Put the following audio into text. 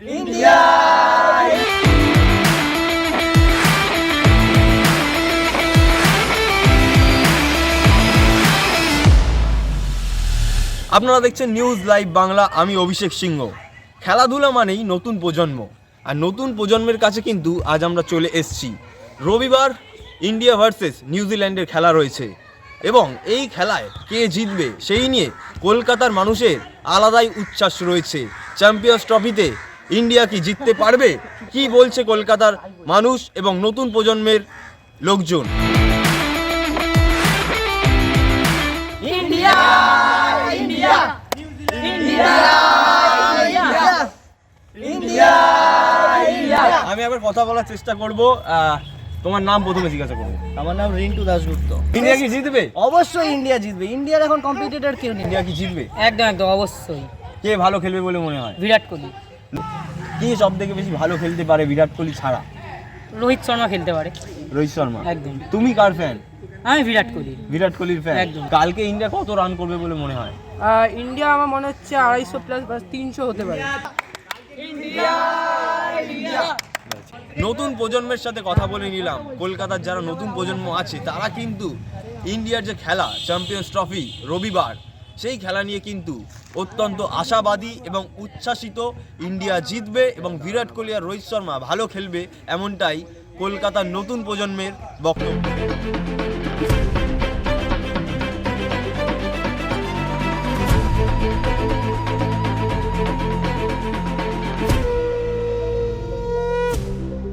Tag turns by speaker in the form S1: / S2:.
S1: আপনারা দেখছেন news live Bangla আমি অভিষেক সিংহ। খেলাধুলা মানেই নতুন প্রজন্ম। আর নতুন প্রজন্মের কাছে কিন্তু আজ আমরা চলে এসছি। রবিবার ইন্ডিয়া ভার্সেস নিউজিল্যান্ডের খেলা রয়েছে। এবং এই খেলায় কে জিতবে, সেই নিয়ে কলকাতার মানুষের আলাদাই উচ্ছ্বাস রয়েছে। চ্যাম্পিয়ন্স ট্রফিতে ইন্ডিয়া কি জিততে পারবে? কি বলছে কলকাতার মানুষ এবং নতুন প্রজন্মের লোকজন? আমি আবার কথা বলার চেষ্টা করব। তোমার নাম প্রথমে জিজ্ঞাসা করব।
S2: আমার নাম রিন্টু দাসগুপ্ত
S1: ইন্ডিয়া কি জিতবে?
S2: অবশ্যই ইন্ডিয়া জিতবে। ইন্ডিয়ার এখন কম্পিটিটর কেউ নেই।
S1: ইন্ডিয়া কি জিতবে?
S3: একদম একদম অবশ্যই।
S1: কে ভালো খেলবে বলে মনে হয়?
S3: বিরাট কোহলি।
S1: কে সব থেকে বেশি ভালো খেলতে পারে বিরাট কোহলি ছাড়া?
S3: রোহিত শর্মা খেলতে পারে।
S1: রোহিত শর্মা?
S3: একদম।
S1: তুমি কার ফ্যান
S3: আমি বিরাট কোহলি।
S1: বিরাট কোহলির ফ্যান
S3: একদম।
S1: কালকে ইন্ডিয়া কত রান করবে বলে মনে হয়?
S4: আহ, ইন্ডিয়া আমার মনে হচ্ছে আড়াইশো প্লাস বা তিনশো হতে পারে।
S1: নতুন প্রজন্মের সাথে কথা বলে নিলাম। কলকাতার যারা নতুন প্রজন্ম আছে তারা কিন্তু ইন্ডিয়ার যে খেলা চ্যাম্পিয়ন্স ট্রফি রবিবার সেই খেলা নিয়ে কিন্তু অত্যন্ত আশাবাদী এবং উচ্ছ্বাসিত ইন্ডিয়া জিতবে এবং বিরাট কোহলি আর রোহিত শর্মা ভালো খেলবে, এমনটাই কলকাতার নতুন প্রজন্মের বক্তব্য।